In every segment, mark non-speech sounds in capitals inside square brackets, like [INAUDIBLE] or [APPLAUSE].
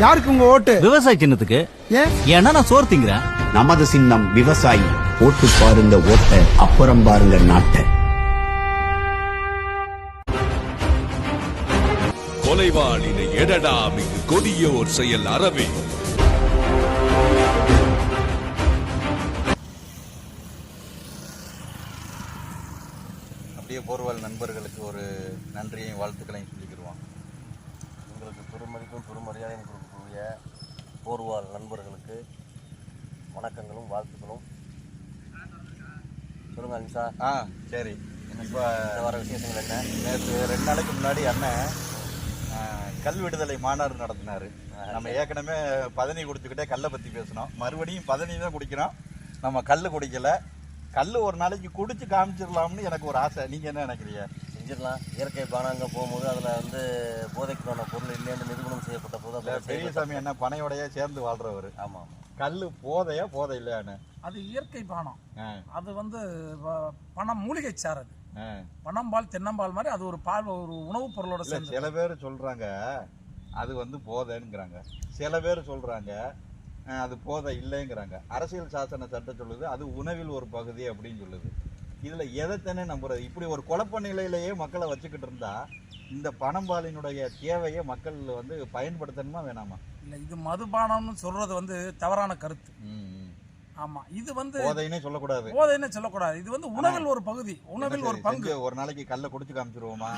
யாருக்கு உங்க ஓட்டு? விவசாய சின்னத்துக்கு? ஏன் ஏன்னா நான் சோறு திங்கிறேன். நமது சின்னம் விவசாயி. ஓட்டு பாருங்க ஓட்ட. அப்புறம் பாருங்க நாட்டை. கொலைவாளினை எடடா மிகு கொடியோர் செயல் அறவே. அப்படியே போர்வால் நண்பர்களுக்கு ஒரு நன்றியையும் வாழ்த்துக்களையும் சொல்லிக்கிடுவோம். உங்களுக்கு பெருமதிக்கும் பெருமரியாதையும் போர்வால் நண்பர்களுக்கு வணக்கங்களும் வாழ்த்துக்களும். சொல்லுங்க அனிசா ஆ சரி. இப்போ வர விசேஷங்கள் என்ன? நேற்று ரெண்டு நாளைக்கு முன்னாடி அண்ணன் கல் விடுதலை மாநாடு நடத்தினாரு. நம்ம ஏற்கனவே பதனி குடிச்சுக்கிட்டே கல்லை பற்றி பேசினோம். மறுபடியும் பதனி தான் குடிக்கிறோம். நம்ம கல் குடிக்கல. கல் ஒரு நாளைக்கு குடிச்சு காமிச்சிடலாம்னு எனக்கு ஒரு ஆசை. நீங்கள் என்ன நினைக்கிறீங்க? செஞ்சிடலாம். இயற்கை பானாங்க போகும்போது அதில் வந்து போதைக்கான பொருள் இல்லைன்னு நிரூபணம் செய்யப்பட்ட போது அப்படி பெரியசாமி என்ன பனையோடய சேர்ந்து வாழ்றவர். ஆமாம் கல் போதையா போதை இல்லையான்னு அது இயற்கை பானம். ஆ, அது வந்து பணம் மூலிகை சார் அது. ஆ. பனம்பால் தென்னம்பால் மாதிரி அது ஒரு பால் ஒரு உணவுப் பொருளோட சேர்ந்து. சில பேர் சொல்றாங்க அது வந்து போதைங்கிறாங்க சில பேர் சொல்றாங்க அஹ், அது போதை இல்லைங்கிறாங்க. அரசியல் சாசன சட்டம் சொல்லுது அது உணவில் ஒரு பகுதி அப்படின்னு சொல்லுது. இதுல எதைத்தானே நம்புறது? இப்படி ஒரு குழப்ப நிலையிலேயே மக்களை வச்சுக்கிட்டு இருந்தா இந்த பணம்பாலினுடைய தேவையை மக்கள் வந்து பயன்படுத்தணுமா வேணாமா? இல்லை இது மதுபானம்னு சொல்றது வந்து தவறான கருத்து. ஆமா இது வந்து போதைன்னே சொல்லக்கூடாது. போதைன்னு சொல்லக்கூடாது. இது வந்து உணவில் ஒரு பகுதி. உணவில் ஒரு பங்கு. ஒரு நாளைக்கு கல்லை குடிச்சு காமிச்சிருவோமா?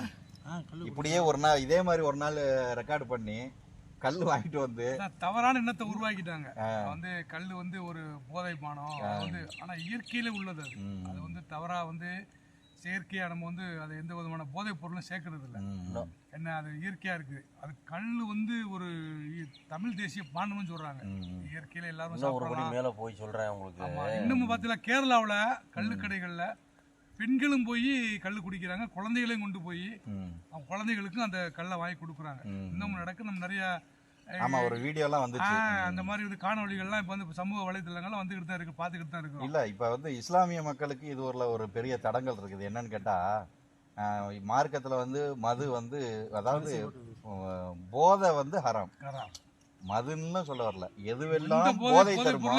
இப்படியே ஒரு நாள் இதே மாதிரி ஒரு நாள் ரெக்கார்டு பண்ணி கல் வாங்கிட்டு வந்து தவறான எண்ணத்தை உருவாக்கிட்டாங்க. வந்து கல் வந்து ஒரு போதை பானம் அது வந்து ஆனா இயற்கையில உள்ளது அது. அது வந்து தவறா வந்து செயற்கையா நம்ம வந்து அது எந்த விதமான போதைப் பொருளும் சேர்க்கறது இல்ல. என்ன அது இயற்கையா இருக்கு அது கல் வந்து ஒரு இ- தமிழ் தேசிய பானம்னு சொல்றாங்க. இயற்கையில எல்லாரும் மேலே போய் சொல்கிறேன் உங்களுக்கு. ஆமா இன்னமும் பார்த்தீங்கன்னா கேரளாவுல கள்ளு கடைகள்ல பெண்களும் போய் கல் குடிக்கிறாங்க குழந்தைகளையும் கொண்டு போய். அவங்க குழந்தைகளுக்கும் அந்த கல்லை வாங்கி கொடுக்குறாங்க. இன்னமும் நடக்கு நம்ம நிறைய ஆமா ஒரு வீடியோலாம் ஆ, வந்துச்சு அந்த மாதிரி இது காணொளிகள்லாம் இப்போ வந்து சமூக வலைதளங்கள்லாம் வந்துகிட்டு தான் இருக்கு பார்த்துக்கிட்டு தான் இருக்கோம். இல்ல இப்ப வந்து இஸ்லாமிய மக்களுக்கு இது ஒரு ஒரு பெரிய தடங்கல் இருக்குது. என்னன்னு கேட்டா ஆஹ், மார்க்கத்துல வந்து மது வந்து அதாவது போதை வந்து ஹராம். மதுன்னு சொல்ல வரல. எதுவெல்லாம் போதை தருமோ.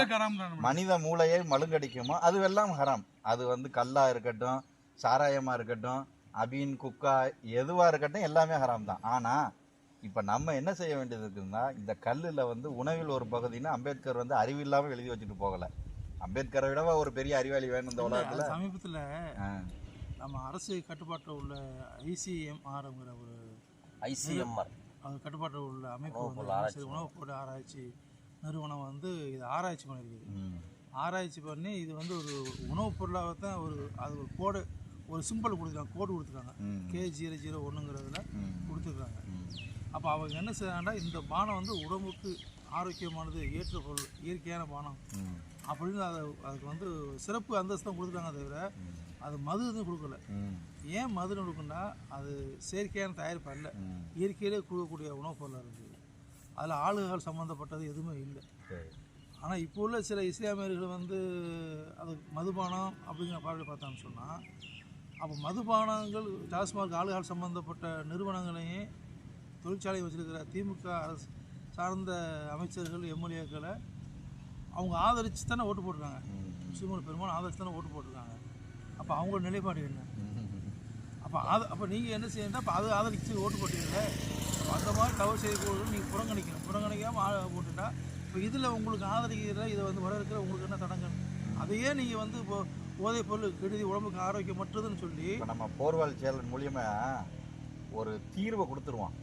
மனித மூளையை மழுங்கடிக்குமோ? அதுவெல்லாம் ஹராம். அது வந்து கல்லா இருக்கட்டும் சாராயமா இருக்கட்டும் அபீன் குக்கா எதுவா இருக்கட்டும் எல்லாமே ஹராம் தான். ஆனா இப்ப நம்ம என்ன செய்ய வேண்டியது இருக்குன்னா இந்த கல்லுல வந்து உணவில் ஒரு பகுதின்னு அம்பேத்கர் வந்து அறிவில்லாம எழுதி வச்சுட்டு போகல. அம்பேத்கரை விடவா ஒரு பெரிய அறிவாளி வேணும் இந்த உலகத்துல? சமீபத்தில் நம்ம அரசு கட்டுப்பாட்டில் உள்ள ஐசிஎம்ஆர்ங்கிற ஒரு ஐசிஎம்ஆர் அது கட்டுப்பாட்டில் உள்ள அமைப்பு வந்து உணவுப் பொருள் ஆராய்ச்சி நிறுவனம் வந்து இது ஆராய்ச்சி பண்ணியிருக்குது ஆராய்ச்சி பண்ணி இது வந்து ஒரு உணவுப் பொருளாக தான் ஒரு அது ஒரு கோடு ஒரு சிம்பிள் கொடுத்துருக்காங்க கோடு கொடுத்துருக்காங்க. கே ஜீரோ ஜீரோ ஒன்றுங்கிறதுல கொடுத்துருக்காங்க. அப்போ அவங்க என்ன செய்யறாங்கன்னா இந்த பானம் வந்து உடம்புக்கு ஆரோக்கியமானது ஏற்ற பொருள் இயற்கையான பானம். அப்படின்னு அதை அதுக்கு வந்து சிறப்பு அந்தஸ்து தான் கொடுத்துருக்காங்க தவிர அது மது எதுவும் கொடுக்கல. ஏன் மதுன்னு கொடுக்குன்னா அது செயற்கையான தயாரிப்பு அல்ல. இயற்கையிலே கொடுக்கக்கூடிய உணவுப் பொருளாக இருக்குது. அதில் ஆளுகள் சம்மந்தப்பட்டது எதுவுமே இல்லை. ஆனால் இப்போ உள்ள சில இஸ்லாமியர்கள் வந்து அது மதுபானம் அப்படிங்கிற பார்வை பார்த்தான்னு சொன்னால் அப்போ மதுபானங்கள் டாஸ்மாக் ஆளுகள் சம்மந்தப்பட்ட நிறுவனங்களையும் தொழிற்சாலையை வச்சிருக்கிற திமுக அரசு சார்ந்த அமைச்சர்கள் எம்எல்ஏக்களை அவங்க ஆதரித்து தானே ஓட்டு போட்டிருக்காங்க. முஸ்லீம்கள் பெரும்பாலும் ஆதரித்து தானே ஓட்டு போட்டிருக்காங்க. அப்போ அவங்களோட நிலைப்பாடு என்ன? அப்போ அது அப்போ நீங்கள் என்ன செய்யணும்னா அப்போ அது ஆதரித்து ஓட்டு போட்டீங்கல்ல? அந்த மாதிரி தவறு செய்யக்கூடாது நீங்கள் புறங்கணிக்கணும். புறங்கணிக்காமல் போட்டுட்டா இப்போ இதில் உங்களுக்கு ஆதரிக்கிற இதை வந்து வர இருக்கிற உங்களுக்கு என்ன தடங்கள் அதையே நீங்கள் வந்து இப்போ போதைப் பொருள் கெடுதி உடம்புக்கு ஆரோக்கியமற்றதுன்னு சொல்லி நம்ம போர்வால் சேலன் மூலியமா ஒரு தீர்வை கொடுத்துருவோம்.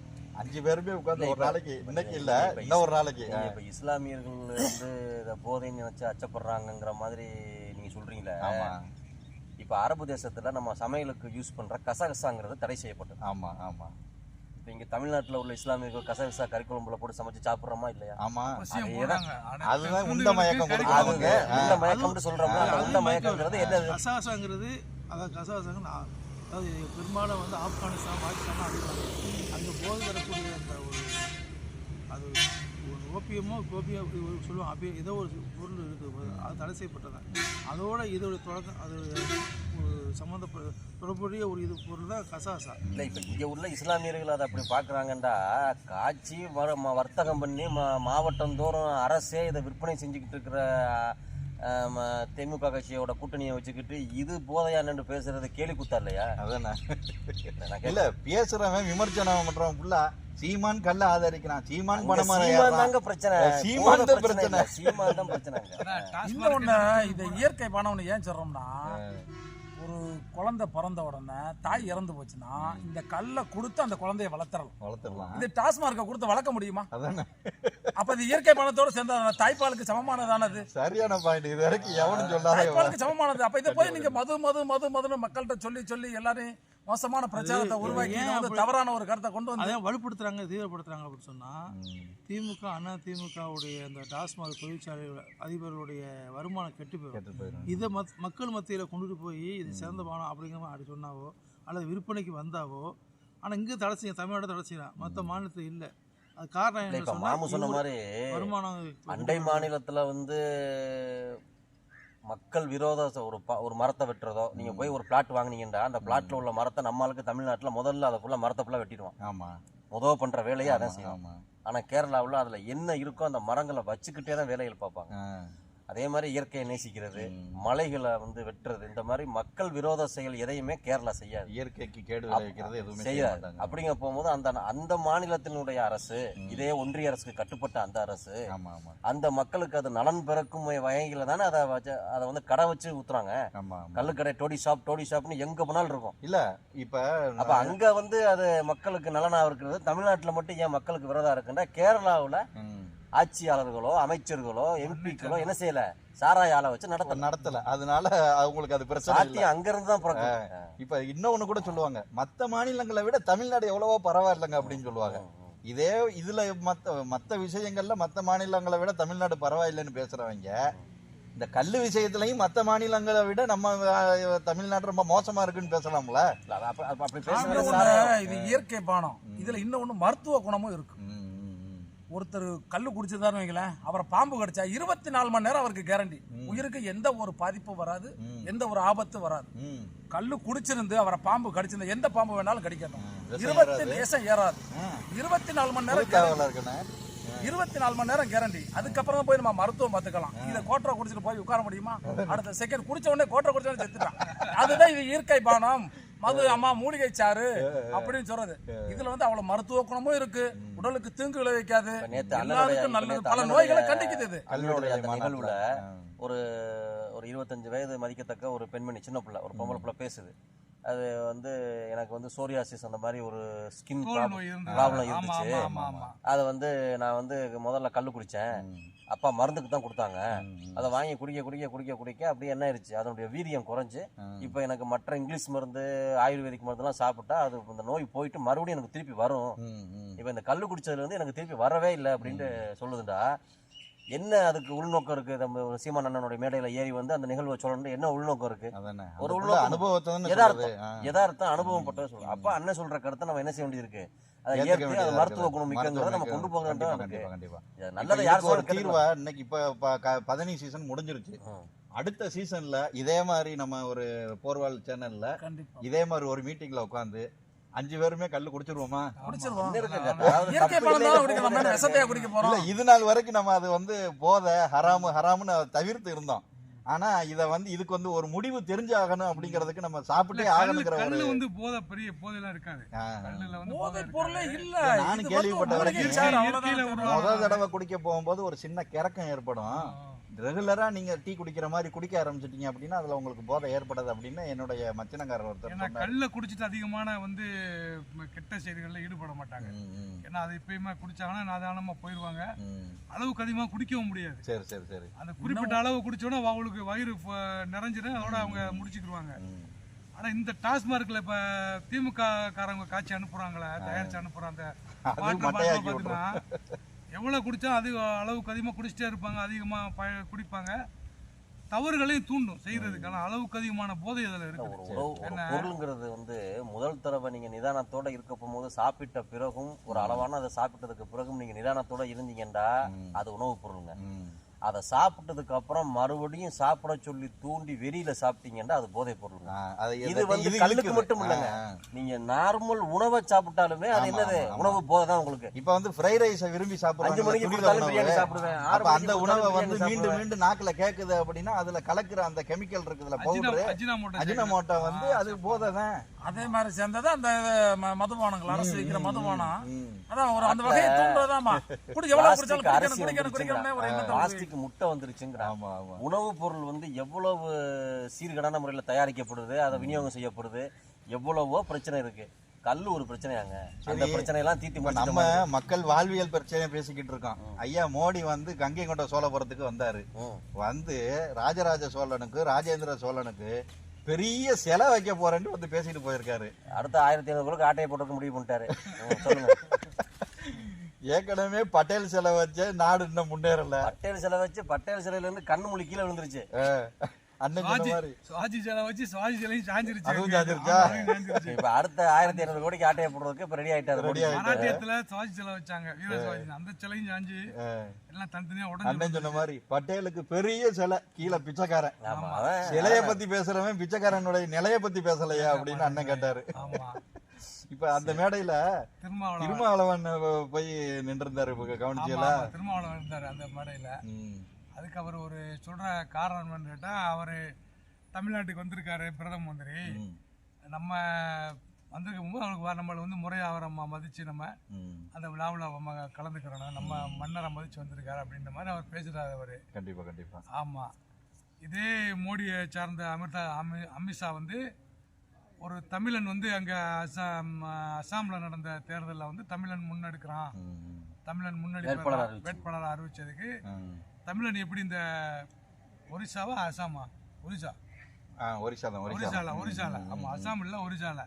அஞ்சு பேருமே உட்கார்ந்து இல்ல, ஒரு நாளைக்கு இன்னைக்கு இல்ல இப்ப இன்னும் ஒரு நாளைக்கு. இப்ப இஸ்லாமியர்கள் வந்து இதை போதைன்னு நினைச்சு அச்சப்படுறாங்கங்கிற மாதிரி நீங்க சொல்றீங்களே? ஆமா. இப்ப அரபு தேசத்துல நம்ம சமையலுக்கு யூஸ் பண்ற கசகசாங்கிறது தடை செய்யப்பட்டது. ஆமா ஆமா. இப்ப இங்க தமிழ்நாட்டுல உள்ள இஸ்லாமியர்கள் கசகசா கறி குழம்புல போட்டு சமைச்சு சாப்பிடுறோமா இல்லையா? ஆமா. அவசியம் அது போடுறாங்க. ஆனா அதுதான் உண்ட மயக்கம் அவங்க. உள்ள மயக்கம்னு சொல்றோம்ல அந்த உள்ள அது மயக்கம்ங்கிறது என்னது கசாசாங்கிறது அதாவது கசாசாங்க அதாவது பெரும்பாலும் வந்து ஆப்கானிஸ்தான் பாகிஸ்தான் அங்கே போதை தரக்கூடிய அந்த ஒரு அது ஓபியமோ கோபியோ அப்படி அப்படியே ஏதோ ஒரு பொருள் இருக்குது அது தடை செய்யப்பட்டது? அதோட இதோட தொடக்கம் அது சம்மந்தப்பட்ட தொடர்புடைய ஒரு இது பொருள் தான் கசாசா. இல்லை இப்போ இங்கே உள்ள இஸ்லாமியர்கள் அதை அப்படி பார்க்குறாங்கண்டா காய்ச்சி வர வர்த்தகம் பண்ணி மா மாவட்டந்தோறும் அரசே இதை விற்பனை செஞ்சுக்கிட்டு இருக்கிற திமுக கட்சியோட கூட்டணியை வச்சுக்கிட்டு இது போதையான்னு பேசுறது கேலி குத்தா இல்லையா? அதானே. இல்ல. பேசுறவன் விமர்சனம் பண்றவன் ஃபுல்லா சீமான் கல்ல ஆதரிக்கிறான். சீமான் ஏறுறான். தாங்க பிரச்சனை. சீமான் தான் பிரச்சனை பிரச்சனை. சீமான் தான் பிரச்சனைங்க அதான் இந்த இயற்கை பானம்னு ஏன் சொல்றோம்னா ஒரு குழந்தை பிறந்த உடனே தாய் இறந்து போச்சுன்னா இந்த கல்லை கொடுத்து அந்த குழந்தைய வளர்த்துறலாம். வளர்த்துடலாம் இது டாஸ்மார்க்கை கொடுத்து வளர்க்க முடியுமா? அதானே. அப்ப இது இயற்கை பானத்தோட சேர்ந்த தாய்ப்பாலுக்கு சமமானதானது சரியான பாயிண்ட் இது வரைக்கும் எவனும் சொல்லாத தாய்ப்பாலுக்கு சமமானது. அப்ப இதை போய் நீங்க மது மது மது மதுன்னு மக்கள்கிட்ட சொல்லி சொல்லி எல்லாரையும் மோசமான பிரச்சாரத்தை உருவாக்கி ஏன் வந்து அப்படி- தவறான ஒரு கருத்தை கொண்டு வந்து அதையும் வலுப்படுத்துறாங்க தீவிரப்படுத்துறாங்க அப்படின்னு சொன்னா திமுக அண்ணா திமுகவுடைய அந்த டாஸ்மாக் தொழிற்சாலை அதிபருடைய வருமானம் கெட்டு போயிடும் கேட்டு போயிடும் இதை மத் மக்கள் மத்தியில் கொண்டுட்டு போய் இது சிறந்த பானம் அப்படிங்கிற மாதிரி அப்படி சொன்னாவோ அல்லது விற்பனைக்கு வந்தாவோ ஆனால் இங்கே தடை செய்ய தமிழ்நாடு தடை செய்யலாம் மற்ற மாநிலத்தில் இல்லை. அது காரணம் என்ன மாமு சொன்ன சொன்னால் மாதிரி வருமானம் அண்டை மாநிலத்துல வந்து மக்கள் விரோத ஒரு ப- ஒரு மரத்தை வெட்டுறதோ நீங்க போய் ஒரு பிளாட் வாங்குனீங்கன்னா அந்த பிளாட்ல உள்ள மரத்தை நம்மளுக்கு தமிழ்நாட்டுல முதல்ல அதை ஃபுல்லா மரத்தை ஃபுல்லா வெட்டிடுவான். ஆமா. முதல் பண்ற வேலையை அதான் செய்யும் ஆமா. ஆனா கேரளாவுல அதுல என்ன இருக்கோ அந்த மரங்களை வச்சுக்கிட்டே தான் வேலைகள் பார்ப்பாங்க. அதே மாதிரி இயற்கையை நேசிக்கிறது. மலைகளை வந்து வெட்டுறது இந்த மாதிரி மக்கள் விரோத செயல் எதையுமே கேரளா செய்யாது. இயற்கைக்கு கேடு விளைவிக்கிறது எதுவுமே செய்ய செய்யாது. மாட்டாங்க. அப்படிங்க போகும்போது அந்த அந்த மாநிலத்தினுடைய அரசு இதே ஒன்றிய அரசுக்கு கட்டுப்பட்ட அந்த அரசு அந்த மக்களுக்கு அது நலன் பிறக்கும் வகையில தானே அதை வச்சு அதை வந்து கடை வச்சு ஊத்துறாங்க. கள்ளுக்கடை டோடி ஷாப் டோடி ஷாப்னு எங்க போனாலும் இருக்கும். இல்ல இப்ப அப்ப அங்க வந்து அது மக்களுக்கு நலனா இருக்கிறது தமிழ்நாட்டுல மட்டும் ஏன் மக்களுக்கு விரோதம் இருக்குன்னா கேரளாவுல ஆட்சியாளர்களோ அமைச்சர்களோ எம்பிக்களோ என்ன செய்யல? சாராய ஆலை வச்சு நடத்தல. நடத்தல. அதனால அவங்களுக்கு அது பிரச்சனை சாத்தி இல்ல. அங்க இருந்து தான் பிறக்கும். இப்ப இன்னொன்னு கூட சொல்லுவாங்க. மத்த மாநிலங்களை விட தமிழ்நாடு எவ்வளவோ பரவாயில்லைங்க அப்படின்னு சொல்லுவாங்க. இதே இதுல மத்த மத்த விஷயங்கள்ல மத்த மாநிலங்களை விட தமிழ்நாடு பரவாயில்லைன்னு பேசுறவங்க இந்த கல்லு விஷயத்துலயும் மத்த மாநிலங்களை விட நம்ம தமிழ்நாடு ரொம்ப மோசமா இருக்குன்னு பேசலாம்ல. இது இயற்கை பானம். இதுல இன்னும் மருத்துவ குணமும் இருக்கு. ஒருத்தர் கல்லு குடிச்சிருந்தாருன்னு வைங்களேன் அவரை பாம்பு கடிச்சா இருபத்தி நாலு மணி நேரம் அவருக்கு கேரண்டி உயிருக்கு எந்த ஒரு பாதிப்பும் வராது எந்த ஒரு ஆபத்தும் வராது. ம். கல்லு குடிச்சிருந்து அவரை பாம்பு கடிச்சிருந்த எந்த பாம்பு வேணாலும் கடிக்கட்டும். இருபத்தி. விஷம் ஏறாது. இருபத்தி நாலு மணி நேரம் இருபத்தி நாலு மணி நேரம் கேரண்டி அதுக்கப்புறம் போய் நம்ம மருத்துவம் பார்த்துக்கலாம். இதை கோட்டரை குடிச்சிட்டு போய் உட்கார முடியுமா? [LAUGHS] அடுத்த செகண்ட் குடிச்ச உடனே கோட்டரை குடிச்சவனே செத்துட்டான். அதுதான் இது இயற்கை பானம். மது அம்மா மூலிகை சாறு அப்படின்னு சொல்றது. இதுல வந்து அவ்வளவு மருத்துவ குணமும் இருக்கு. உடலுக்கு தீங்கு விளைவிக்காது எல்லாருக்கும் நல்லது பல நோய்களை கண்டிக்குது இது. நிகழ்வுல. ஒரு ஒரு இருபத்தஞ்சு வயது மதிக்கத்தக்க ஒரு பெண்மணி சின்ன பிள்ளை ஒரு பொம்பளை பிள்ளை பேசுது. அது வந்து எனக்கு வந்து சோரியாசிஸ் அந்த மாதிரி ஒரு ஸ்கின். ப்ராப்ளம் இருந்துச்சு. ஆமா, ஆமா, ஆமா. அதை வந்து நான் வந்து முதல்ல கல் குடித்தேன் அப்பா மருந்துக்கு தான் கொடுத்தாங்க. அதை வாங்கி குடிக்க குடிக்க குடிக்க குடிக்க அப்படியே என்ன ஆயிடுச்சு அதனுடைய வீரியம் குறைஞ்சு. இப்போ எனக்கு மற்ற இங்கிலீஷ் மருந்து ஆயுர்வேதிக் மருந்துலாம் சாப்பிட்டா அது இந்த நோய் போயிட்டு மறுபடியும் எனக்கு திருப்பி வரும். இப்போ இந்த கல் குடிச்சதுல இருந்து எனக்கு திருப்பி வரவே இல்லை அப்படின்ட்டு சொல்லுதுடா. என்ன அதுக்கு உள்நோக்கம் இருக்கு? நம்ம சீமான் அண்ணனுடைய மேடையில ஏறி வந்து அந்த நிகழ்வை சொல்லணும் என்ன உள்நோக்கம் இருக்கு? ஒரு உள்நோக்கம். அனுபவத்தை ஆ. யதார்த்தம் அனுபவம் பட்டதை சொல்றோம் அப்ப அண்ணன் சொல்ற கருத்தை நம்ம என்ன செய்ய வேண்டியிருக்கு? அதை ஏத்துக்க ஏற்று அது வேண்டியதா மருத்துவ. குணம் மிக்கங்கிறத நம்ம மருத்துவ கொண்டு மிக்க- போக கண்டிப்பா, வேண்டியது கண்டிப்பா, கண்டிப்பா. இது இப்ப நல்லதை இதுக்கு யார் ஒரு தீர்வா இன்னைக்கு இப்ப பதனி சீசன் முடிஞ்சிருச்சு. அடுத்த சீசன்ல இதே மாதிரி நம்ம ஒரு போர்வால் சேனல்ல இதே மாதிரி ஒரு மீட்டிங்ல உட்காந்து அஞ்சு பேருமே கல்லு குடிச்சிருவோமா? இது நாள் வரைக்கும் நம்ம அது வந்து போதை ஹராமு ஹராமுன்னு தவிர்த்து இருந்தோம். ஆனா இத வந்து இதுக்கு வந்து ஒரு முடிவு தெரிஞ்சாகணும் அப்படிங்கறதுக்கு நம்ம சாப்பிட்டே ஆகணுங்கிற ஒரு வந்து போதை பெரிய போதையெல்லாம் இருக்காது. கல்லுல வந்து போதை போதை பொருளே. இல்ல. நானும் கேள்விப்பட்ட வரைக்கும் சாறு, இயற்கையில அவ்வளவுதான் ஒரு- முத தடவை குடிக்க போகும்போது ஒரு சின்ன கிறக்கம் ஏற்படும். ரெகுலரா நீங்க டீ குடிக்கிற மாதிரி குடிக்க ஆரம்பிச்சிட்டீங்க அப்படின்னா அதுல உங்களுக்கு போதை ஏற்படாது அப்படின்னு என்னுடைய மச்சினக்காரர் ஒருத்தர் கல்ல குடிச்சிட்டு அதிகமான வந்து கெட்ட செயல்கள்ல ஈடுபட மாட்டாங்க. ஏன்னா அது எப்பயுமே குடிச்சாங்கன்னா நாதானமா போயிருவாங்க. அளவுக்கு அதிகமா குடிக்கவும் முடியாது. சரி சரி சரி. அந்த குறிப்பிட்ட அளவு குடிச்சோன்னா அவங்களுக்கு வயிறு ப- நிறைஞ்சிடும் அதோட அவங்க முடிச்சுக்கிடுவாங்க. ஆனா இந்த டாஸ்மார்க்ல இப்ப திமுக காரங்க காய்ச்சி அனுப்புறாங்களே தயாரிச்சு அனுப்புற அந்த பார்த்தீங்கன்னா எவ்வளவு குடிச்சா அது அளவுக்கு அதிகமா குடிச்சிட்டே இருப்பாங்க அதிகமா குடிப்பாங்க. தவறுகளையும் தூண்டும் செய்யறதுக்கு. ஆனா அளவுக்கு அதிகமான போதை ஒரு இருக்கு உணவு? பொருளுங்கிறது வந்து முதல் தடவை நீங்க நிதானத்தோட இருக்க போகும்போது சாப்பிட்ட பிறகும் ஒரு அளவான அதை சாப்பிட்டதுக்கு பிறகும் நீங்க நிதானத்தோட இருந்தீங்கன்னா அது உணவுப் பொருளுங்க. அதை சாப்பிட்டதுக்கு அப்புறம் மறுபடியும் சாப்பிட சொல்லி தூண்டி வெறியில சாப்பிட்டீங்கன்னா அது போதைப் பொருள். இது எது- வந்து கல்லுக்கு. மட்டும் இல்லைங்க. நீங்க நார்மல் உணவை சாப்பிட்டாலுமே அது என்னது. உணவு போதை தான் உங்களுக்கு. இப்ப வந்து ஃப்ரைட் ரைஸ விரும்பி சாப்பிடுறாங்க அஞ்சு மணிக்கு கொடுத்தாலும். பிரியாணி சாப்பிடுவேன். அந்த உணவை வந்து மீண்டும் மீண்டும் நாக்குல கேக்குது அப்படின்னா அதுல கலக்குற அந்த கெமிக்கல் இருக்குதுல அஜினா பவுடர் அஜினாமோட்டோ வந்து அது போதை தான் அதே மாதிரி சேர்ந்தது அந்த ம- மதுபானங்கள் அரசு வைக்கிற மதுபானம். அதான் ஒரு அந்த வகையை தூண்டுறதாமா குடி எவ்வளவு குடிச்சாலும் குடிக்கணும் அரிசி குடிக்கணும் குடிக்கணும்னே ஒரு எண்ணத்தை பிளாஸ்டிக் முட்டை வந்துருச்சுங்கிறாங்க. உணவுப் பொருள் வந்து எவ்வளவு சீர்கடான முறையில் தயாரிக்கப்படுது அதை விநியோகம் செய்யப்படுது எவ்வளவோ பிரச்சனை இருக்கு. கல் ஒரு பிரச்சனையாங்க. அந்த சரி. பிரச்சனையெல்லாம் தீர்த்து நம்ம மக்கள் வாழ்வியல் பிரச்சனை பேசிக்கிட்டு இருக்கோம். ஐயா மோடி வந்து கங்கை கொண்ட சோழபுரத்துக்கு வந்தாரு. வந்து ராஜராஜ சோழனுக்கு ராஜேந்திர சோழனுக்கு பெரிய சிலை வைக்க போறேன்னு வந்து பேசிட்டு போயிருக்காரு. அடுத்த ஆயிரத்தி ஐநூறு ஆட்டையை போட்டுக்க முடிவு பண்ணிட்டாரு. சொல்லுங்க. ஏற்கனவே பட்டேல் சிலை வச்ச நாடு இன்னும் முன்னேறல. பட்டேல் சிலை வச்சு பட்டேல் சிலையில இருந்து கண்ணு முழி கீழே விழுந்துருச்சு. அஹ், அண்ணன் சொன்ன சுவாஜி சிலை வச்சு சுவாஜி சிலையும் சாஞ்சிருச்சு. அதுவும் சாஞ்சிருச்சா? ஆமா, அதுவும் சாஞ்சிருச்சு. இப்ப அடுத்த ஆயிரத்தி ஐநூறு கோடிக்கு ஆட்டையை போடுறதுக்கு இப்ப ரெடி ஆயிட்டாரு. Ready ஆயிட்டாரு. சுவாஜி சிலை வச்சாங்க. அந்த சிலையும் சாஞ்சு எல்லாம் தனித்தனியா அண்ணன் உடஞ்சு சொன்ன மாதிரி பட்டேலுக்கு பெரிய சிலை கீழே பிச்சைக்காரன். சிலைய பத்தி பேசுறவன் பிச்சைக்காரனுடைய நிலைய பத்தி பேசலையா அப்படின்னு அண்ணன் கேட்டாரு. ஆமா. இப்ப அந்த மேடையில திருமாவளவன். போய் நின்று இருந்தாரு ஆமா, கவனிச்சியல திருமாவளவன் இருந்தாரு அந்த மேடையில. அதுக்கு அவர் ஒரு சொல்ற காரணம் என்னன்னு கேட்டா அவரு தமிழ்நாட்டுக்கு வந்திருக்காரு பிரதம மந்திரி. நம்ம வந்திருக்கும் போது அவருக்கு நம்மளை வந்து முறையாக அவரை ம- மதிச்சு நம்ம அந்த விழாவில் நம்ம கலந்துக்கிறோம். நம்ம மன்னரை மதிச்சு வந்திருக்காரு அப்படின்ற மாதிரி அவர் பேசுறாரு அவரு. கண்டிப்பா கண்டிப்பா. ஆமா. இதே மோடியை சார்ந்த அமிர்தா அமி அமித்ஷா வந்து ஒரு தமிழன் வந்து அங்க அசாம் அசாம்ல நடந்த தேர்தலில் வந்து தமிழன் முன்னெடுக்கிறான். தமிழன் முன்னணி வேட்பாளர் அறிவிச்சு. வேட்பாளர் அறிவிச்சதுக்கு. தமிழன் எப்படி இந்த ஒரிசாவா அசாமா? ஒரிசா. ஒரிசா தான் ஒரிசால ஒரிசால. ஆமா அசாம் இல்ல ஒரிசால.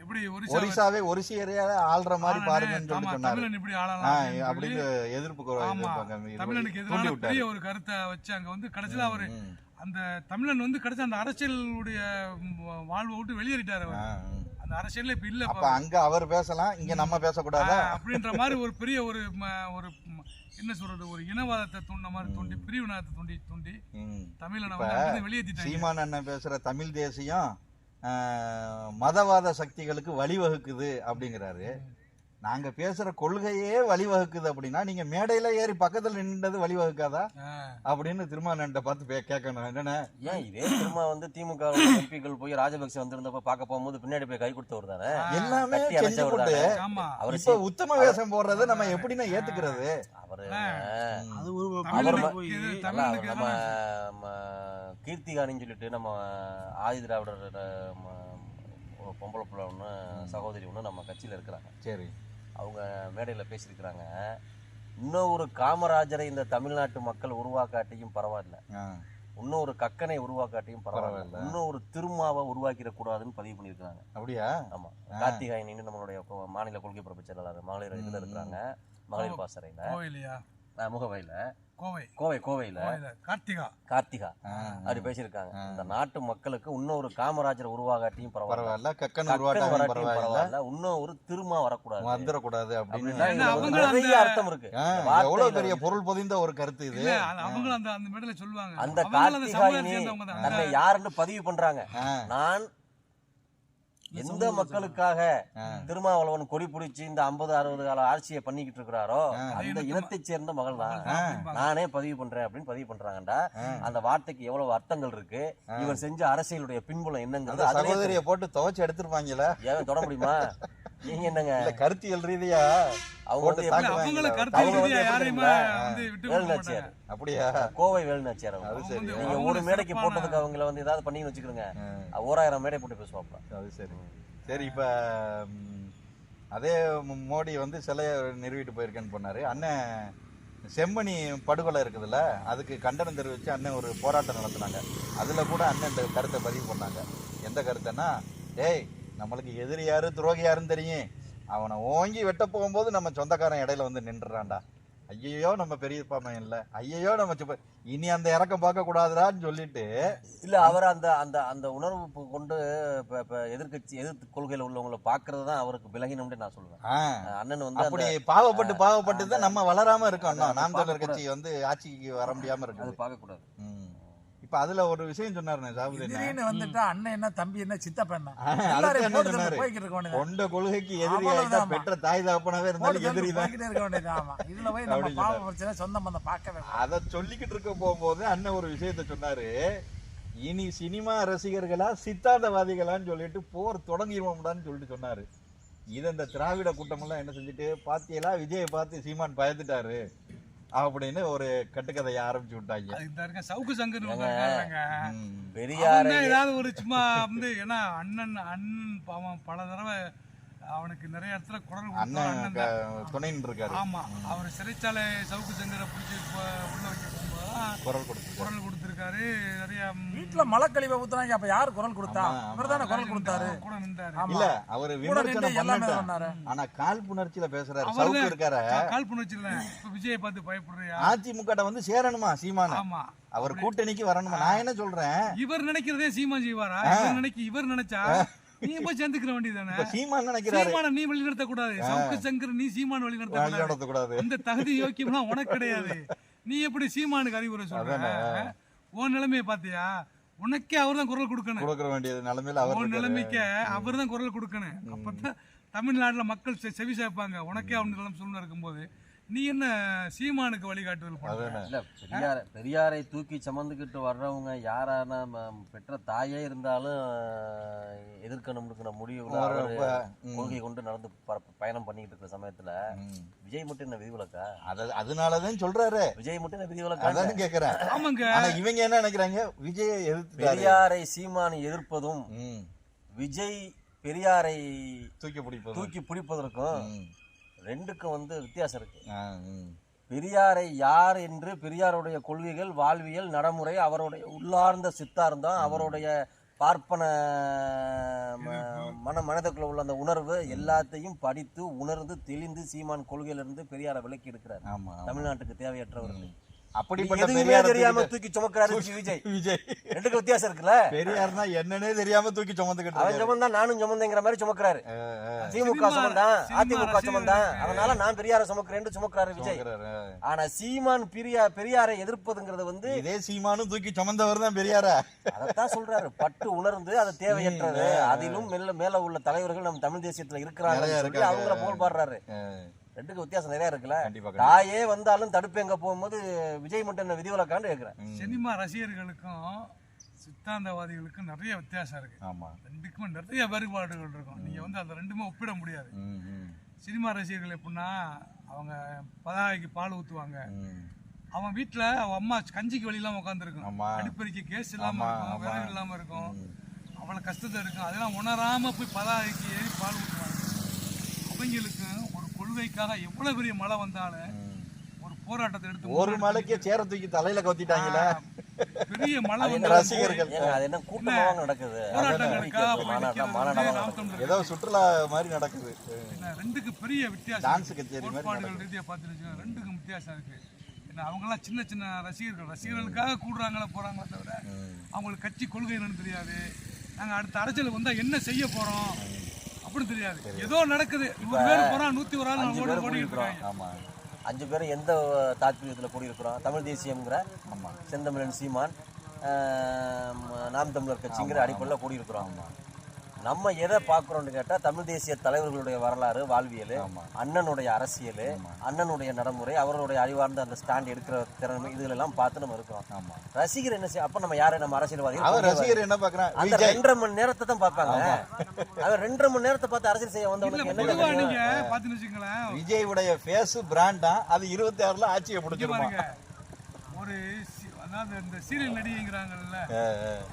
எப்படி ஒரிசா ஒரிசாவே ஒரிசியரையா ஆள்ற மாதிரி பாருங்கன்னு தமிழன் இப்படி ஆளலாம் அப்படின்னு எதிர்ப்பு தமிழனுக்கு எதிரான ஒரு கருத்தை வச்சு அங்க வந்து கடைசியில அவரு அந்த தமிழன் வந்து கடைசி அந்த அரசியலுடைய வாழ்வை விட்டு வெளியேறிட்டாரு அவர். அந்த அரசியல்ல இப்ப இல்ல அப்ப அங்க அவர் பேசலாம் இங்க நம்ம பேசக்கூடாதா? அப்படின்ற மாதிரி ஒரு பெரிய ஒரு ஒரு என்ன சொல்றது ஒரு இனவாதத்தை தூண்டின மாதிரி தூண்டி பிரிவினத்தை தூண்டி தூண்டி. தமிழனை வந்து வெளியேற்றிட்டாங்க சீமான் அண்ணன் பேசுற தமிழ் தேசியம் மதவாத சக்திகளுக்கு வழிவகுக்குது அப்படிங்கிறாரு. நாங்க பேசுற கொள்கையே வழிவகுக்குது அப்படின்னா நீங்க மேடையில ஏறி பக்கத்துல நின்றது வழிவகுக்காதா. அப்படின்னு திருமானண்ட பார்த்து பே- கேட்கணும். என்னன்னு? ஏன் இதே திரும்ப வந்து திமுக எம்பிக்கள் போய் ராஜபக்சே வந்திருந்தப்ப பார்க்க போகும்போது பின்னாடி போய் கை கொடுத்தவர் தானே எல்லாமே செஞ்சு போட்டு அவர் இப்ப உத்தம வேஷம் போடுறத நம்ம எப்படின்னா ஏத்துக்கிறது? அவரு நம்ம கீர்த்திகானின்னு சொல்லிட்டு நம்ம ஆதி திராவிடர் பொம்பளை பிள்ளை ஒன்று சகோதரி ஒன்று நம்ம கட்சியில் இருக்கிறாங்க. சரி. அவங்க மேடையில் பேசியிருக்கிறாங்க. இன்னும் ஒரு காமராஜரை இந்த தமிழ்நாட்டு மக்கள் உருவாக்காட்டியும் பரவாயில்ல. இன்னும் ஒரு கக்கனை உருவாக்காட்டியும் பரவாயில்ல. இன்னும் ஒரு திருமாவை உருவாக்கிட கூடாதுன்னு பதிவு பண்ணியிருக்காங்க அப்படியா? ஆமா. கார்த்திகாயனின்னு நம்மளுடைய மாநில கொள்கை பரப்பு செயலாளர் மகளிர் இதுல இருக்கிறாங்க. மகளிர் பாசறையில. முகவையில கோவை. கோவை கோவையில. கார்த்திகா. கார்த்திகா. அப்படி பேசியிருக்காங்க. இந்த நாட்டு மக்களுக்கு இன்னும் ஒரு காமராஜர் உருவாகாட்டியும் பரவாயில்ல. கக்கன் வராட்டியும் பரவாயில்ல. இன்னும் ஒரு திருமா வரக்கூடாது. வந்துடக்கூடாது அப்படின்னு நிறைய அந்த- அர்த்தம் இருக்கு. எவ்வளவு பெரிய பொருள் பொதிந்த ஒரு கருத்து இது. அவங்களும் அந்த அந்த மேடையில சொல்லுவாங்க. அந்த தான் தன்னை யாருன்னு பதிவு பண்றாங்க. நான் எந்த மக்களுக்காக திருமாவளவன் கொடி பிடிச்சி இந்த ஐம்பது அறுபது கால ஆட்சியை பண்ணிக்கிட்டு இருக்கிறாரோ அந்த இனத்தைச் சேர்ந்த மகள் தான். நானே பதிவு பண்றேன் அப்படின்னு பதிவு பண்றாங்கடா. அந்த வார்த்தைக்கு எவ்வளவு அர்த்தங்கள் இருக்கு? இவர் செஞ்ச அரசியலுடைய பின்புலம் என்னங்கிறது சகோதரிய போட்டு துவைச்சு எடுத்திருப்பாங்கல்ல. ஏன் தொட முடியுமா? [LAUGHS] நீங்க என்னங்க? இல்ல கருத்தியல் ரீதியா அவங்க அவங்கள இல்ல. கருத்து அவங்க வந்து ரீதியா எப்படி யாரையுமே தெரியுங்களா? வந்து விட்டு வேலுநாச்சியார். அப்படியா? கோவை வேலுநாச்சியார் அவங்க. அது சரி. நீங்க ஒரு மேடைக்கு போட்டதுக்கு அவங்கள வந்து ஏதாவது பண்ணி வச்சுக்கிறோங்க ஓராயிரம் மேடை போட்டு பேசுவாப்ல அது சரி. சரி இப்ப அதே மோடி வந்து சிலைய நிறுவிட்டு போயிருக்கேன்னு போனாரு. அண்ணன் செம்மணி படுகொலை இருக்குதுல்ல அதுக்கு கண்டனம் தெரிவிச்சு அண்ணன் ஒரு போராட்டம் நடத்துனாங்க. அதுல கூட அண்ணன் இந்த கருத்தை பதிவு பண்ணாங்க. எந்த கருத்தைன்னா டேய் நம்மளுக்கு எதிரி யாரு துரோகி யாருன்னு தெரியும். அவனை ஓங்கி வெட்ட போகும்போது நம்ம சொந்தக்காரன் இடையில வந்து நின்றுறான்டா. ஐயையோ நம்ம பெரியப்பா மகன் இல்ல. ஐயையோ நம்ம சிப்ப- இனி அந்த இறக்கம் பார்க்க கூடாதுடான்னு சொல்லிட்டு இல்ல அவர் அந்த அந்த அந்த உணர்வு கொண்டு இப்ப இப்ப எதிர்க்கட்சி எதிர்த்து கொள்கையில உள்ளவங்களை பாக்குறது தான் அவருக்கு விலகினம்னு நான் சொல்லுவேன். அண்ணன் வந்து அப்படி பாவப்பட்டு பாவப்பட்டு தான் நம்ம வளராம இருக்கோம். நாம் தமிழர். கட்சி வந்து ஆட்சிக்கு வர முடியாம அது இருக்குது. பார்க்க கூடாது. இப்ப அதுல ஒரு விஷயம் சொன்னாருண்ணே எதிரின்னு வந்துட்டா அண்ணன் என்ன தம்பி என்ன சித்தப்பா என்ன? கொண்ட கொள்கைக்கு எதிரி. பெற்ற தாய் தகப்பனாவே போட்டு இருந்தாலும் எதிரி இருக்க வேண்டியது ஆமா. இதுல போய் நம்ம அப்படின்னு பாவ சொன்னாரு. பிரச்சனை சொந்த பந்தம் பார்க்கவே. அத சொல்லிக்கிட்டு இருக்க போகும்போது அண்ணன் ஒரு விஷயத்த சொன்னாரு. இனி சினிமா ரசிகர்களா சித்தாந்தவாதிகளான்னு சொல்லிட்டு போர் தொடங்கிடுவோம்டான்னு சொல்லிட்டு சொன்னாரு. இது இந்த திராவிட கூட்டமெல்லாம் என்ன செஞ்சுட்டு பாத்தியலா விஜயை பார்த்து சீமான் பயந்துட்டாரு. அப்படின்னு ஒரு கட்டுக்கதையை ஆரம்பிச்சு விட்டாங்க இந்த இருக்க சவுக்கு சங்கர். பெரியாரை ஏதாவது ஒரு சும்மா வந்து ஏன்னா அண்ணன் அண்ணன் அவன் பல தடவை அவனுக்கு நிறைய இடத்துல குரல் அண்ணன் துணைன்னு இருக்காரு. ஆமா அவர் சிறைச்சாலை சவுக்கு சங்கரை பிடிச்சி உள்ள வைக்க போகும்போது குரல் கொடுத்து குரல் கொடுத்திருக்காரு. நிறைய வீட்டுல மழை கழிவை ஊத்துனாங்க அப்ப யாரு குரல் கொடுத்தா. இவர் தானே குரல் கொடுத்தாரு. கூட நின்றாரு. இல்ல அவரு விமர்சனம் எல்லாமே ஆனா காழ்ப்புணர்ச்சியில பேசுறாரு. அவர்தான் சவுக்கு இருக்கார? கால் வச்சிருந்தேன் இப்ப விஜயை பார்த்து பயப்படுறியா? அதிமுக வந்து சேரணுமா சீமான? ஆமா. அவர் கூட்டணிக்கு வரணுமா? நான் என்ன சொல்றேன்? இவர் நினைக்கிறதே சீமா செய்வாரா? இவர் நினைக்க இவர் நினைச்சா நீ போய் சேர்ந்துக்கிற வேண்டியதானே சீமான் நினைக்கிறாரு. சீமான நீ வழி நடத்த கூடாது சவுக்கு சங்கர் நீ சீமான வழி நடத்த கூடாது அந்த தகுதி யோக்கியம்லாம் உனக்கு கிடையாது. நீ எப்படி சீமானுக்கு அறிவுரை சொல்ற? உன் நிலைமைய பாத்தியா உனக்கே அவர் தான் குரல் கொடுக்கணும். கொடுக்க வேண்டியது நிலைமையில அவர். நிலைமைக்கு அவர் தான் குரல் கொடுக்கணும். அப்பதான் தமிழ்நாட்டுல மக்கள் செவி சேர்ப்பாங்க உனக்கே அவன் நிலம் சூழ்நிலை இருக்கும்போது. நீ என்ன சீமானுக்கு வழிகாட்டுதல் பெரியாரை பெரியாரை தூக்கி சுமந்துக்கிட்டு வர்றவங்க யாரான பெற்ற தாயே இருந்தாலும் எதிர்க்கணும்னு முடிவுல ஒரு அவரு ப- ம். கொள்கை கொண்டு நடந்து ப- பயணம் பண்ணிட்டு இருக்கிற சமயத்துல. விஜய் மட்டும் என்ன விதிவிலக்கா? அத அதனாலதான் சொல்றாரு. விஜய் மட்டும் என்ன விதிவிலக்கா? அதான் கேக்குறேன். ஆமாங்க. ஆனா இவங்க என்ன நினைக்கிறாங்க? விஜயை எதிர்த்து பெரியாரை சீமான் எதிர்ப்பதும். விஜய் பெரியாரை தூக்கி பிடிப்பது தூக்கி பிடிப்பதற்கும். ரெண்டுக்கும் வந்து வித்தியாசம் இருக்கு. ஆ, ம். பெரியாரை யார் என்று பெரியாருடைய கொள்கைகள் வாழ்வியல் நடைமுறை அவருடைய உள்ளார்ந்த சித்தார்த்தம் அவருடைய பார்ப்பன மன மனதுக்குள்ள உள்ள அந்த உணர்வு எல்லாத்தையும் படித்து உணர்ந்து தெளிந்து சீமான் கொள்கையிலிருந்து பெரியாரை விலக்கி எடுக்கிறார். தமிழ்நாட்டுக்கு தேவையற்றவர்கள். அப்படிப்பட்ட எதுவுமே பெரியாரை தெரியாம தூக்கி சுமக்கிறாரு விஜய். விஜய். ரெண்டுக்கு வித்தியாசம் இருக்குல்ல? பெரியார்னா என்னன்னே தெரியாம தூக்கி சுமந்துக்கிட்டு அவன். சுமந்தான் நானும் சுமந்தேங்கிற மாதிரி சுமக்கிறாரு. திமுக சுமந்தான் அதிமுக சுமந்தான் அதனால நான் பெரியாரை சுமக்கிறேன்னு சுமக்கிறாரு விஜய். ஆனா சீமான் பெரியா பெரியாரை எதிர்ப்பதுங்கிறது வந்து இதே சீமானும் தூக்கி சுமந்தவர் தான் பெரியாரா? அதத்தான் சொல்றாரு. பட்டு உணர்ந்து அது தேவையற்றது. அதிலும் மேல மேல உள்ள தலைவர்கள் நம்ம தமிழ் தேசியத்துல இருக்கிறாங்க. அவங்கள போல் பாடுறாரு ரெண்டுக்கு வித்தியாசம் நிறைய இருக்குல்ல. தாயே வந்தாலும் தடுப்பு எங்க போகும்போது விஜய் மட்டும் என்ன விதிவிலக்கான்னு கேக்குறேன். ம். சினிமா ரசிகர்களுக்கும் சித்தாந்தவாதிகளுக்கும் நிறைய வித்தியாசம் இருக்கு. ஆமா. ரெண்டுக்குமே நிறைய வேறுபாடுகள் இருக்கும். நீங்க வந்து அந்த ரெண்டுமே ஒப்பிட முடியாது. சினிமா ரசிகர்கள் எப்படின்னா அவங்க பதாகைக்கு பால் ஊத்துவாங்க. ம். அவன் வீட்டுல அவன் அம்மா கஞ்சிக்கு வழி இல்லாம உட்காந்துருக்கும் ஆமா. அடுப்பறிக்க கேஸ் இல்லாம ஆமா, இருக்கும். விறகு இல்லாம இருக்கும். அவளை கஷ்டத்தை இருக்கும். அதெல்லாம் உணராம போய் பதாகைக்கு ஏறி பால் ஊற்றுவாங்க அவங்களுக்கு ஒரு கொள்கைக்காக எவ்வளவு பெரிய மழை வந்தாலும் ஒரு போராட்டத்தை எடுத்து ஒரு மலைக்கு சேர தூக்கி தலையில கவுத்திட்டாங்களே பெரிய மழை என்ன வந்தாலும் ரசிகர்கள். அது என்ன கூட்டமாக நடக்குது? போராட்டங்களுக்காக ஏதோ சுற்றுலா மாதிரி நடக்குது. என்ன, ரெண்டுக்கு பெரிய வித்தியாசம் டான்ஸ். கச்சேரி மாதிரி கோட்பாடுகள் ரீதியா பார்த்துட்டு ரெண்டுக்கும் வித்தியாசம் இருக்கு. ஏன்னா அவங்கெல்லாம் சின்ன சின்ன ரசிகர்கள். ரசிகர்களுக்காக கூடுறாங்களா போறாங்களே தவிர அவங்களுக்கு கட்சி கொள்கை என்னன்னு தெரியாது. நாங்க அடுத்த அரசியலுக்கு வந்தா என்ன செய்ய போறோம்? அப்படின்னு தெரியாது. ஏதோ நடக்குது. நூறு பேர் போறான் நூத்தி ஒரு ஆள் அஞ்சு ஓடி. இருக்காங்க. ஆமா. அஞ்சு பேரும் எந்த தாத்பரியத்தில் கூடியிருக்கிறோம்? தமிழ் தேசியம்ங்கிற செந்தமிழன் சீமான் நாம் தமிழர் கட்சிங்கிற அடிப்படையில் கூடியிருக்கிறோம். நம்ம எதை பார்க்குறோம்னு கேட்டால் தமிழ் தேசிய தலைவர்களுடைய வரலாறு வாழ்வியல் அண்ணனுடைய அரசியல் அண்ணனுடைய நடைமுறை அவர்களுடைய அறிவார்ந்த அந்த ஸ்டாண்ட் எடுக்கிற திறமை இதுகளெல்லாம் பார்த்து நம்ம இருக்கிறோம். ரசிகர் என்ன செய்ய அப்போ நம்ம யாரை நம்ம அவர் கொள்கைவாதி. ரசிகர் என்ன பாக்குறான் அந்த ரெண்டரை மணி நேரத்தை தான் பார்ப்பாங்க. அவன் ரெண்டரை மணி நேரத்தை பார்த்து அரசியல் செய்ய வந்தவனுக்கு என்ன விஜய் உடைய ஃபேஸ் பிராண்டா அது இருபத்தி ஆறுல ஆட்சியை பிடிச்சிருமா? ஒரு அதாவது இந்த சீரியல் நடிகைங்கிறாங்கல்ல.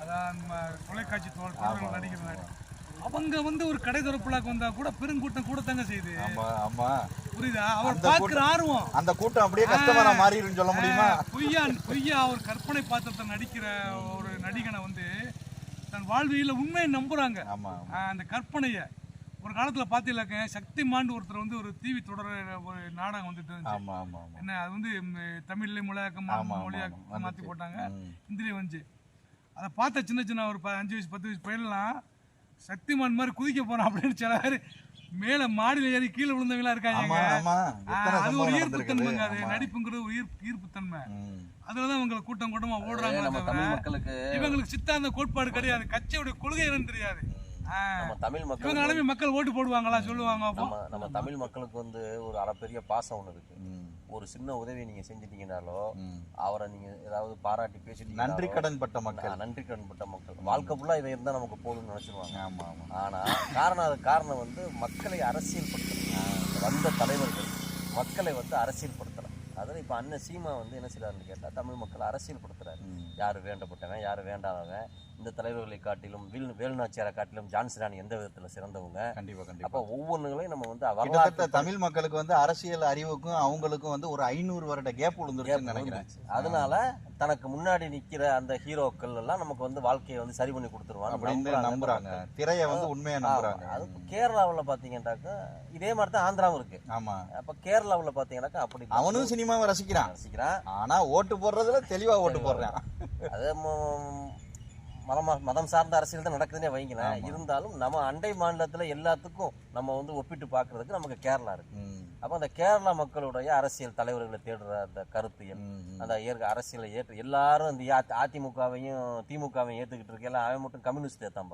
அதான் நம்ம தொலைக்காட்சி தொடர் தொடர்கள் நடிக்கிற நடி அவங்க வந்து ஒரு கடை திறப்புலாக்கு வந்தா கூட பெருங்கூட்டம் கூட தாங்க செய்யுது. ஆமா ஆமா. புரியுதா? அவர் அந்த பார்க்கிற ஆர்வம். அந்த கூட்டம் அப்படியே கஸ்டமரா மாறிடும் சொல்ல முடியுமா? பொய்யா பொய்யா ஒரு கற்பனை பாத்திரத்தை நடிக்கிற ஒரு நடிகனை வந்து தன் வாழ்வியல உண்மையை நம்புறாங்க. அந்த கற்பனைய. ஒரு காலத்துல பாத்தீங்களாக்க சக்திமான் ஒருத்தர் வந்து ஒரு டிவி தொடர் ஒரு நாடகம் வந்துட்டு இருந்துச்சு. என்ன அது வந்து தமிழ்ல மொழியாக்கம் மொழியாக்கம். மாத்தி போட்டாங்க. ம். ஹிந்திலே வந்துச்சு. அதை பார்த்த சின்ன சின்ன ஒரு அஞ்சு வயசு பத்து வயசு பையன்லாம் சக்திமான் மாதிரி குதிக்க போறான் அப்படின்னு சில பேர் மேல மாடியில ஏறி கீழே விழுந்தவங்களா இருக்காங்க அது ஒரு சம்பவம் ஈர்ப்பு நடந்திருக்குது? தன்மைங்க அது. நடிப்புங்கிறது ஒரு ஈர்ப்பு ஈர்ப்பு தன்மை. ம். அதுலதான் இவங்க கூட்டம் கூட்டமா ஓடுறாங்க இவங்களுக்கு சித்தாந்த கோட்பாடு கிடையாது. கட்சியோட கொள்கை என்னன்னு தெரியாது. நம்ம தமிழ் அளவு மக்கள் ஓட்டு போடுவாங்களா சொல்லுவாங்க அப்போ. நம்ம நம்ம தமிழ் மக்களுக்கு வந்து ஒரு அளப்பெரிய பாசம் ஒன்று இருக்கு. ஒரு சின்ன உதவி நீங்க செஞ்சிட்டீங்கனாலோ. அவரை நீங்க ஏதாவது பாராட்டி பேசிட்டீங்க நன்றி கடன் பட்ட மக்கள். நன்றி கடன்பட்ட மக்கள். வாழ்க்கை ஃபுல்லா இதை இருந்தா நமக்கு போதும்னு நினைச்சிருவாங்க. ஆமா ஆமா. ஆனா காரணம் அது காரணம் வந்து மக்களை அரசியல்படுத்தல. வந்த தலைவர்கள் மக்களை வந்து அரசியல்படுத்தல. அதில் இப்போ அண்ணன் சீமா வந்து என்ன செய்யறாருன்னு கேட்டா தமிழ் மக்களை அரசியல்படுத்துறாரு. ம். யார் வேண்டப்பட்டவன் யார் வேண்டாதவன் இந்த தலைவர்களை காட்டிலும் வீல் வேலுநாச்சியாரை காட்டிலும் ஜான்சிராணி எந்த விதத்துல சிறந்தவங்க? கண்டிப்பா அப்ப கண்டிப்பா ஒவ்வொன்றுகளையும் நம்ம வந்து வரலாற்று தமிழ் மக்களுக்கு வந்து அரசியல் அறிவுக்கும் அவங்களுக்கும் வந்து ஒரு ஐநூறு வருட கேப் விழுந்துருச்சுன்னு நினைக்கிறேன். அதனால தனக்கு முன்னாடி நிக்கிற அந்த ஹீரோக்கள் எல்லாம் நமக்கு வந்து வாழ்க்கையை வந்து சரி பண்ணி கொடுத்துருவாங்க. அப்படின்னு நம்புறாங்க திரைய வந்து உண்மையா நம்புறாங்க. அது கேரளாவுல பாத்தீங்கன்னாக்கா இதே மாதிரி தான் ஆந்திராவும் இருக்கு. ஆமா. அப்ப கேரளாவுல பாத்தீங்கன்னாக்கா அப்படி அவனும் சினிமாவை ரசிக்கிறான். ரசிக்கிறான். ஆனா ஓட்டு போடுறதுல தெளிவா ஓட்டு போடுறான். அது மதம் மதம் சார்ந்த அரசியல் தான் நடக்குதுன்னே வைங்களேன். இருந்தாலும் நம்ம அண்டை மாநிலத்துல எல்லாத்துக்கும் நம்ம வந்து ஒப்பிட்டு பார்க்கிறதுக்கு நமக்கு கேரளா இருக்கு. அப்ப அந்த கேரளா மக்களுடைய அரசியல் தலைவர்களை தேடுற அந்த கருத்தியல் ம். அந்த ஏற்க அரசியலை ஏற்று எல்லாரும் இந்த அதிமுகவையும் திமுகவையும் ஏத்துக்கிட்டு இருக்கல அவன் மட்டும் கம்யூனிஸ்ட் ஏத்தான்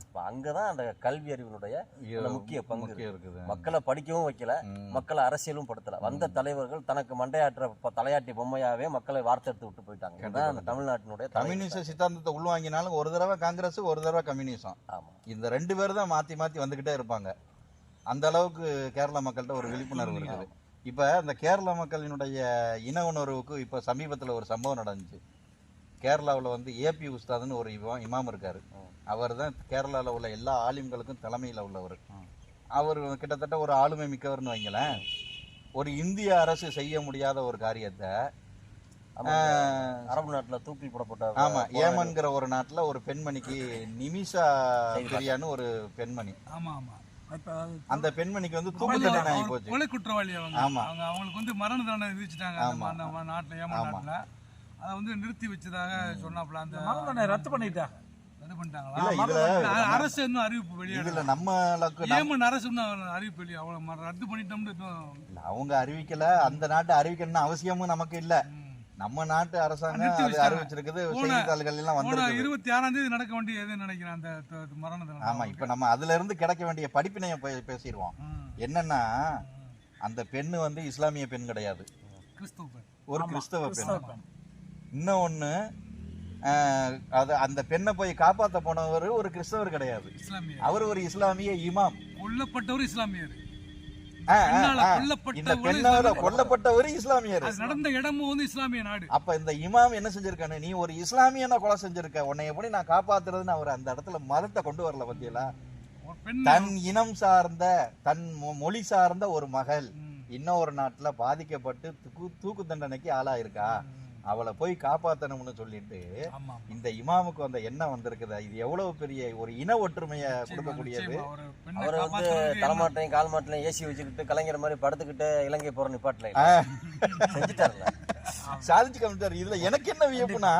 அப்ப அங்கதான் அந்த கல்வி அறிவினுடைய முக்கிய பங்கு இருக்குது. மக்களை படிக்கவும் வைக்கல. மக்களை அரசியலும் படுத்தல. வந்த தலைவர்கள் தனக்கு மண்டையாற்ற தலையாட்டி பொம்மையாவே மக்களை வார்த்தெடுத்து விட்டு போயிட்டாங்க. அந்த தமிழ்நாட்டினுடைய. கம்யூனிஸ்ட் சித்தாந்தத்தை உள்வாங்கினாலும் ஒரு தடவை காங்கிரஸ் ஒரு தடவை கம்யூனிசம். ஆமா. இந்த ரெண்டு பேரும் தான் மாத்தி மாத்தி வந்துகிட்டே இருப்பாங்க. அந்த அளவுக்கு கேரளா மக்கள்கிட்ட ஒரு விழிப்புணர்வு இருக்குது. இப்ப இந்த கேரள மக்களினுடைய இன உணர்வுக்கு இப்ப சமீபத்துல ஒரு சம்பவம் நடந்துச்சு. கேரளாவுல வந்து ஏபி உஸ்தாதுன்னு ஒரு இமா- இமாம் இருக்காரு. அவர் தான் கேரளால உள்ள எல்லா ஆலிம்களுக்கும் தலைமையில உள்ளவர். அவர் கிட்டத்தட்ட ஒரு ஆளுமை மிக்கவர்னு வைங்களேன். ஒரு இந்திய அரசு செய்ய முடியாத ஒரு காரியத்தை அரபு நாட்டுல தூக்கி போடப்பட்ட ஆமா போராளி- ஏமன்கிற ஒரு நாட்டுல ஒரு பெண்மணிக்கு நிமிஷா பெரியான்னு ஒரு பெண்மணி. ஆமா ஆமா. இப்ப அந்த பெண்மணிக்கு வந்து தூக்கு தண்டனை ஆகி போச்சு. கொலை குற்றவாளி அவங்க. ஆமா. அவங்க அவங்களுக்கு வந்து மரண தண்டனை விதிச்சிட்டாங்க நாட்டுல ஏமா ஆமா. நாட்டுல அதை வந்து நிறுத்தி வச்சதாக சொன்னாப்புல அந்த மனதனை ரத்து பண்ணிட்டாங்க அரசு இன்னும் அறிவிப்பு வெளியிடல. நம்மளுக்கு நம்ம- ஏமன் அரசு இன்னும் அறிவிப்பு வெளியே அவ்வளவு ம- ரத்து பண்ணிட்டோம்னு அவங்க அறிவிக்கல. அந்த நாட்டு அறிவிக்கணும்னு அவசியமும் நமக்கு இல்ல. நம்ம நாட்டு அரசாங்கம் அது. அறிவிச்சிருக்குது செய்தித்தாள்கள் எல்லாம் வந்திருக்கு இருபத்தி ஆறாம் தேதி நடக்க வேண்டிய எதுன்னு நினைக்கிறேன் அந்த த- த- மரண தண்டனை. ஆமா இப்ப நம்ம அதுல இருந்து கிடைக்க வேண்டிய படிப்பினைய பேசிடுவோம். என்னன்னா அந்த பெண்ணு வந்து இஸ்லாமிய பெண் கிடையாது. கிறிஸ்துவ பெண். ஒரு கிறிஸ்தவ பெண். இன்னொன்னு ஆஹ், அது அந்த பெண்ணை போய் காப்பாத்த போனவர் ஒரு கிறிஸ்தவர் கிடையாது. அவர் ஒரு இஸ்லாமிய இமாம். கொல்லப்பட்டவர் இஸ்லாமியர். இந்த ஒரு பெண்ணால இஸ்லாமியர். கொல்லப்பட்டவர் இஸ்லாமியர். அது நடந்த இடமும் வந்து இஸ்லாமிய நாடு. அப்ப இந்த இமாம் என்ன செஞ்சிருக்கானு நீ ஒரு இஸ்லாமியனை கொலை செஞ்சிருக்க. உன்னை எப்படி நான் காப்பாத்துறதுன்னு அவர் அந்த இடத்துல மதத்தை கொண்டு வரல பத்தியலா? தன் இனம் சார்ந்த தன் மொழி சார்ந்த ஒரு மகள். இன்னொரு நாட்டுல பாதிக்கப்பட்டு தூக்கு தூக்கு தண்டனைக்கு ஆளாயிருக்கா? அவளை போய் காப்பாத்தணும்னு சொல்லிட்டு இந்த இமாமுக்கு அந்த எண்ணம் வந்திருக்குது? இது எவ்வளவு பெரிய ஒரு இன ஒற்றுமையை கொடுக்கக்கூடியது. அவர் வந்து தலைமாட்டையும் கால் மாட்டிலையும் ஏசி வச்சுக்கிட்டு கலைஞர் மாதிரி படுத்துக்கிட்டு இலங்கை போற நிப்பாட்டல செஞ்சுட்டாருல சாதிச்சு காமிச்சாரு. இதுல எனக்கு என்ன வியப்புனா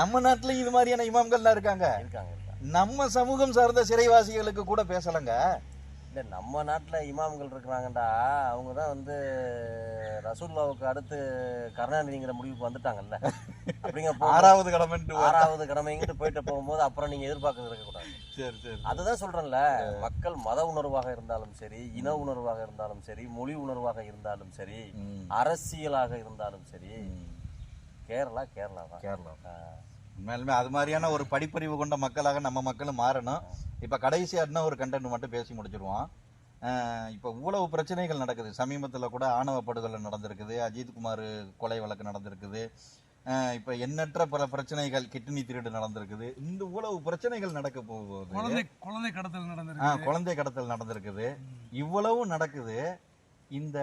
நம்ம நாட்டுல இது மாதிரியான இமாம்கள்லாம் இருக்காங்க. நம்ம சமூகம் சார்ந்த சிறைவாசிகளுக்கு கூட பேசலங்க. இல்ல நம்ம நாட்டுல இமாம்கள் இருக்கிறாங்கடா. அவங்க தான் வந்து ரசூல்லாவுக்கு அடுத்து கருணாநிதிங்கிற முடிவுக்கு வந்துட்டாங்கல்ல. அப்படிங்க ஆறாவது கடமைன்ட்டு ஆறாவது கடமைங்கிட்டு போயிட்டு போகும்போது அப்புறம் நீங்க எதிர்பார்க்க இருக்கக்கூடாது. சரி சரி. அதுதான் சொல்றேன்ல மக்கள் மத உணர்வாக இருந்தாலும் சரி இன உணர்வாக இருந்தாலும் சரி மொழி உணர்வாக இருந்தாலும் சரி. அரசியலாக இருந்தாலும் சரி கேரளா கேரளா தான். கேரளா. உண்மையாலுமே அது மாதிரியான ஒரு படிப்பறிவு கொண்ட மக்களாக நம்ம மக்களும் மாறணும். இப்ப கடைசியா இன்னும் ஒரு கண்டென்ட் மட்டும் பேசி முடிச்சிருவோம். இப்ப இவ்வளவு பிரச்சனைகள் நடக்குது. சமீபத்துல கூட ஆணவ படுகொலை நடந்திருக்குது. அஜித் குமார் கொலை வழக்கு நடந்திருக்குது. இப்ப எண்ணற்ற பல பிரச்சனைகள் கிட்னி திருடு நடந்திருக்குது. இந்த இவ்வளவு பிரச்சனைகள் நடக்க போகுது. குழந்தை குழந்தை கடத்தல் நடந்திருக்கு குழந்தை கடத்தல் நடந்திருக்குது. இவ்வளவு நடக்குது. இந்த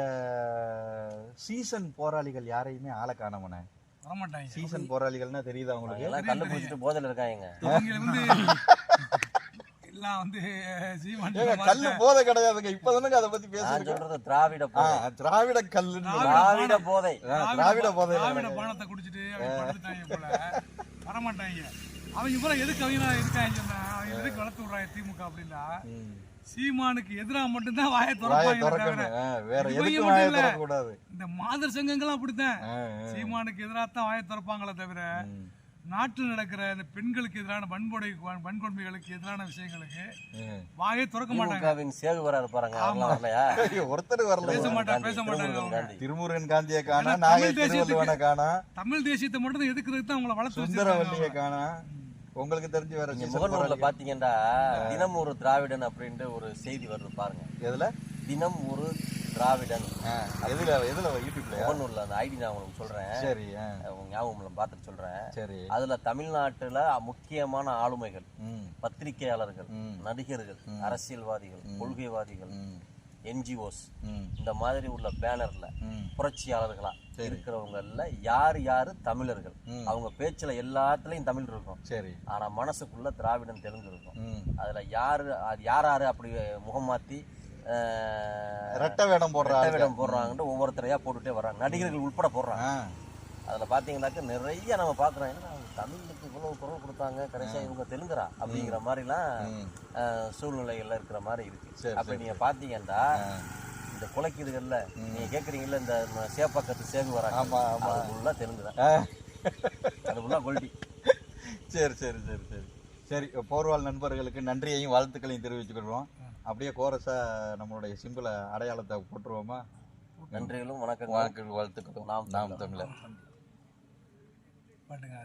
சீசன் போராளிகள் யாரையுமே ஆள காணவன வரமாட்டாங்க. சீசன் போராளிகள்னா தெரியுதா அவங்க உங்களுக்கு எல்லாம் கண்டுபிடிச்சிட்டு போதையில இருக்காங்க. எல்லாம் வந்து கல்லு போதை கிடையாதுங்க. இப்பதானுங்க அதை பத்தி சொல்றது திராவிட போதை. திராவிட கல்லுன்னு திராவிட போதை. திராவிட போதை. திராவிட பானத்தை குடிச்சிட்டு வரமாட்டாங்க. அவங்க பூரா எதுக்கு அவங்க இருக்காங்க சொன்னா அவங்க எதுக்கு வளர்த்து விடுறாங்க திமுக அப்படின்னா சீமானுக்கு எதிரா மட்டும்தான் வாயை வாயை திறப்பாங்க வேற எதுக்கும் வாயை இல்ல. திறக்க கூடாது இந்த மாதர் சங்கங்களும் அப்படித்தான். சீமானுக்கு எதிராக தான் வாயை திறப்பாங்களே தவிர நாட்டில் நடக்கிற இந்த பெண்களுக்கு எதிரான வன்கொடை வன்கொடுமைகளுக்கு எதிரான விஷயங்களுக்கு. வாயை திறக்க மாட்டாங்க. அவர்லாம் வரலையா? ஐயோ, ஒருத்தர் வரல. பேச மாட்டாங்க பேச மாட்டாங்க திருமுருகன் காந்தியை காணா தமிழ் திருவள்ளுவனை காணா. தமிழ் தேசியத்தை மட்டும் எதுக்குறதுக்கு தான் அவங்கள வளர்த்து வச்சிருக்காங்க. காணா. உங்களுக்கு தெரிஞ்சு வேற முகநூல்ல போறாங்க. பாத்தீங்கன்னா தினம் ஒரு திராவிடன் அப்படின்ட்டு ஒரு செய்தி வருது பாருங்க. எதுல? தினம் ஒரு திராவிடன். எதுல எதுல யூடியூப்லயா முகநூல்ல அந்த ஐடி நான் உங்களுக்கு சொல்றேன். சரி ஞாபகம் பார்த்துட்டு சொல்றேன். சரி. அதுல தமிழ்நாட்டுல முக்கியமான ஆளுமைகள் பத்திரிகையாளர்கள். நடிகர்கள் அரசியல்வாதிகள் கொள்கைவாதிகள் என்ஜிஓஸ் இந்த மாதிரி உள்ள பேனர்ல புரட்சியாளர்களா இருக்கிறவங்கல்ல யார் யாரு தமிழர்கள். அவங்க பேச்சுல எல்லாத்துலயும் தமிழ் இருக்கும். சரி. ஆனா மனசுக்குள்ள திராவிடன் தெலுங்கு இருக்கும். அதுல யாரு அது யார் யாரு அப்படி முகம் மாத்தி ரெட்டை வேடம் போடுற ரெட்டை. வேடம் போடுறாங்கன்ட்டு ஒவ்வொருத்தரையா போட்டுட்டே வர்றாங்க. நடிகர்கள் உட்பட போடுறாங்க. அதுல பாத்தீங்கன்னாக்க நிறைய நம்ம பாக்குறோம். என்ன அவங்க தமிழுக்கு இவ்வளவு குரல் கொடுத்தாங்க கடைசியா இவங்க தெலுங்குறா அப்படிங்கிற மாதிரிலாம் சூழ்நிலைகள்ல இருக்கிற மாதிரி இருக்கு. சரி, அப்ப சரி, நீங்க பாத்தீங்கன்னா இந்த குலைக்குதுகள்ல நீங்க கேக்குறீங்கல்ல இந்த சேப்பாக்கத்து சேகு வராங்க. ஆமா, ஆமா. அது ஃபுல்லா. அது ஃபுல்லா கொல்டி சரி சரி சரி சரி. சரி போர்வால் நண்பர்களுக்கு நன்றியையும் வாழ்த்துக்களையும் தெரிவிச்சுக்கிறோம் அப்படியே கோரஸா நம்மளுடைய சிம்பிள அடையாளத்தை போட்டுருவோமா? நன்றிகளும் வணக்கங்களும். வாழ்த்துக்கள் வாழ்த்துக்களும். நாம் நாம் தமிழர். பண்ணுங்கள்